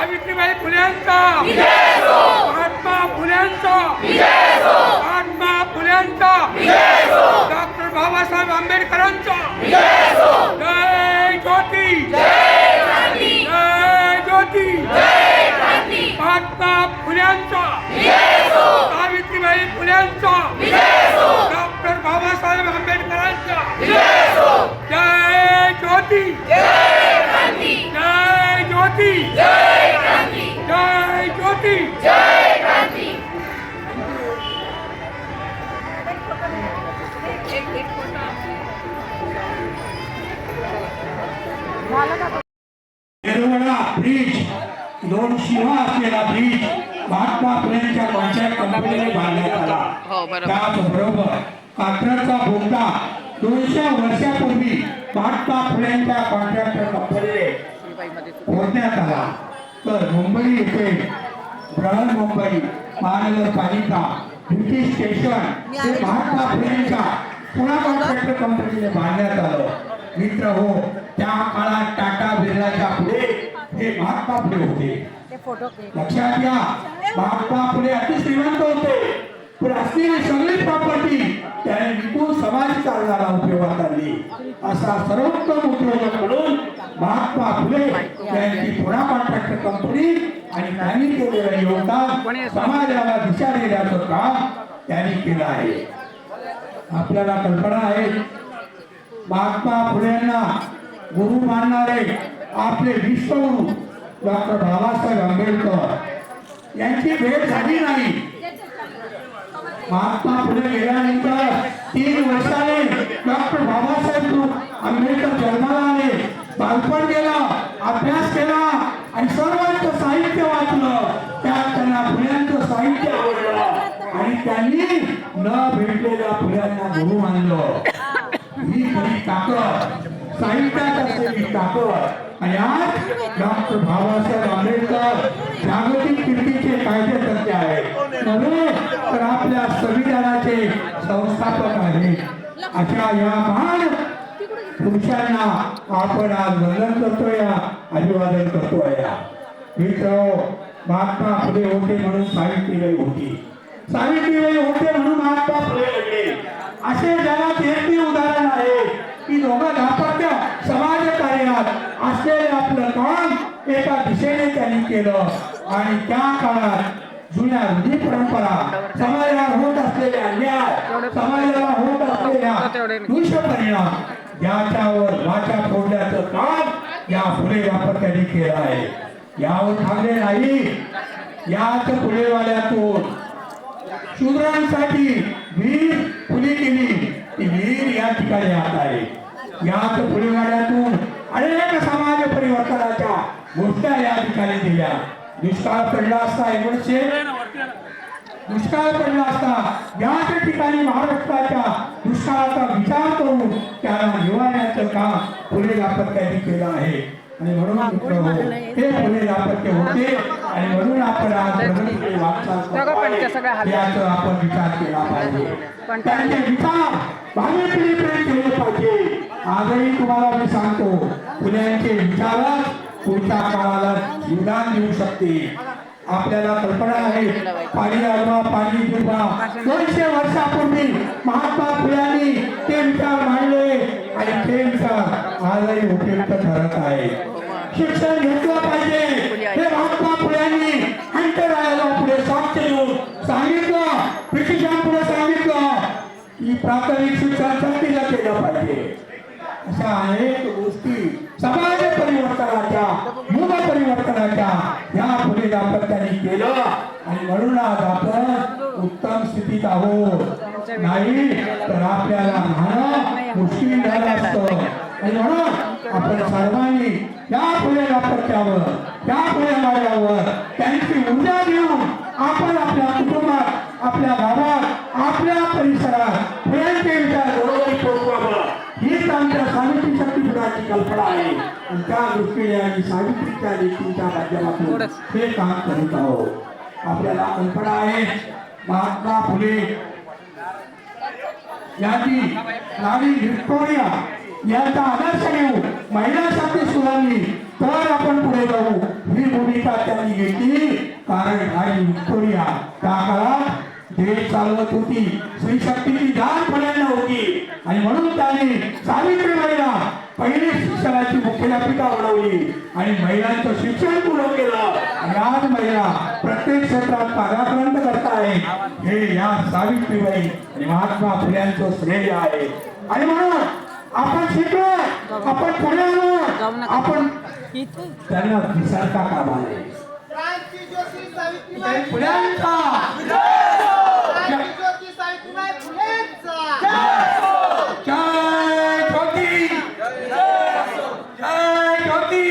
सावित्रीबाई फुले यांचा येरवडा ब्रिज दोन शिवा असलेला ब्रिज महात्मा फुलेंच्या कॉन्ट्रॅक्ट कंपनीने बांधण्यात हो, आला बरोबर. त्याचबरोबर कात्रजचा बोगदा दोनशे वर्षापूर्वी महात्मा फुलेंच्या कॉन्ट्रॅक्टर कंपनीने फोडण्यात आला. तर मुंबई येथे बृहन मुंबई महानगरपालिका ब्रिटिश स्टेशन हे महात्मा फुलेंच्या पुणा कॉन्ट्रॅक्टर कंपनीने बांधण्यात आलं. मित्र हो त्या काळात टाटा बिर्लाच्या पुढे हे महात्मा फुले होते. लक्षात घ्या महात्मा फुले अति श्रीमंत होते. पण असलेली सगळी प्रॉपर्टी त्याने विकून समाज चालणारा उपयोगात आणली. असा सर्वोत्तम उद्योजक म्हणून महात्मा फुले यांची पुणा कॉन्ट्रॅक्टर कंपनी आणि त्यांनी केलेलं योगदान समाजाला दिशा देण्याचं काम त्यांनी केलं आहे. आपल्याला कल्पना आहे महात्मा फुलेंना गुरु मानणारे आपले विश्वगुरु डॉक्टर बाबासाहेब आंबेडकर यांची भेट झाली नाही. महात्मा फुले गेल्यानंतर तीन वर्षाने डॉक्टर बाबासाहेब आंबेडकर जन्माला आले. बालपण केलं अभ्यास केला आणि सर्वांचं साहित्य वाचलं. त्यात त्यांना फुल्यांचं साहित्य आवडलं. आणि त्यांनी न भेटलेल्या फुल्यांना गुरु मानलं. ताकद साहित्यात असलेली ताकद आणि आज डॉक्टर बाबासाहेब आंबेडकर जागतिक कीर्तीचे कायदेकर्ते आहेत. नव्हे तर आपल्या संविधानाचे संस्थापक आहेत. अशा या महान पुरुषांना आपण आज वंदन करतोय अभिवादन करतोय. मित्र महात्मा फुले होते म्हणून सावित्रीबाई होती. सावित्रीबाई होते म्हणून महात्मा फुले घडले असे जगात एकही उदाहरण आहे. की दोघं दाम्पत्य समाज कार्यात असलेलं आपलं काम एका दिशेने त्यांनी केलं. आणि त्या काळात जुन्या रूढी परंपरा समाजाला होत असलेले अन्याय समाजाला होत असलेल्या दुष्परिणाम याच्यावर वाचा फोडण्याचं काम या फुले दाम्पत्याने केलं आहे. यावर थांबले नाही. याच फुलेवाल्यातून शूद्रांसाठी वीर फुली केली. ती वीर या ठिकाणी आता आहे याच फुलेवाड्यातून अनेक समाज परिवर्तनाच्या गोष्टी या ठिकाणी दिल्या दुष्काळ पडला असता एकोणीसशे दुष्काळ पडला असता याच ठिकाणी महाराष्ट्राच्या दुष्काळाचा विचार करून त्याला निवारण्याचं काम फुले दाम्पत्याने केलं आहे. आणि म्हणून हो, हे फुले दाम्पत्य होते. आणि म्हणून आपण आज ते आपण विचार केला पाहिजे. त्यांचे विचार भावी आजही तुम्हाला मी सांगतो फुल्यांचे विचारच पुढच्या काळाला योगदान देऊ शकते आपल्याला कल्पना आहे पाणी आडवा पाणी दुर्वा दोनशे वर्षापूर्वी महात्मा फुल्यांनी ते विचार मांडले. आणि ते विचार आजही उपयुक्त ठरत आहे. शिक्षण घेतलं पाहिजे. हे महात्मा फुल्यांनी अंतरायाला पुढे साक्ष देऊन सांगितलं. ब्रिटिशांपुढे सांगितलं की प्राथमिक शिक्षण सक्तीला केलं पाहिजे. अशा अनेक गोष्टी समाज परिवर्तनाच्या युग परिवर्तनाच्या या पुढे दाम्पत्याने केलं आणि म्हणून आज आपण उत्तम स्थितीत आहोत. नाही तर आपल्याला राहणं मुश्किल झालं असतं. आणि म्हणून आपण सर्वांनी या पुढे दाम्पत्यावर या पुढे वाड्यावर त्यांची ऊर्जा देऊन आपण आपल्या कुटुंबात आपल्या गावात कल्पना आहे आणि त्या दृष्टीने आम्ही सावित्रीच्या लेखीच्या माध्यमातून हे काम करीत आहोत. आपल्याला कल्पना आहे महात्मा फुले यांची राणी व्हिक्टोरिया यांचा आदर्श घेऊन महिला शक्ती सुधारली तर आपण पुढे जाऊ. ही भूमिका त्यांनी घेतली कारण राणी व्हिक्टोरिया त्या काळात देश चालवत होती. स्त्री शक्तीची जाण पडायला होती आणि म्हणून त्यांनी सावित्रीबाईला पहिली शिक्षणाची मुख्यापिका बनवली आणि महिलांचं शिक्षण पूर्ण केलं. आणि आज महिला प्रत्येक क्षेत्रात पदाक्रांत करत आहे हे या सावित्रीबाई आणि महात्मा फुल्यांचं श्रेय आहे. आणि म्हणून आपण शिकलो आपण पुढे आलो आपण त्यांना विसरता कामा नये. फुल्यांचा ভর্তি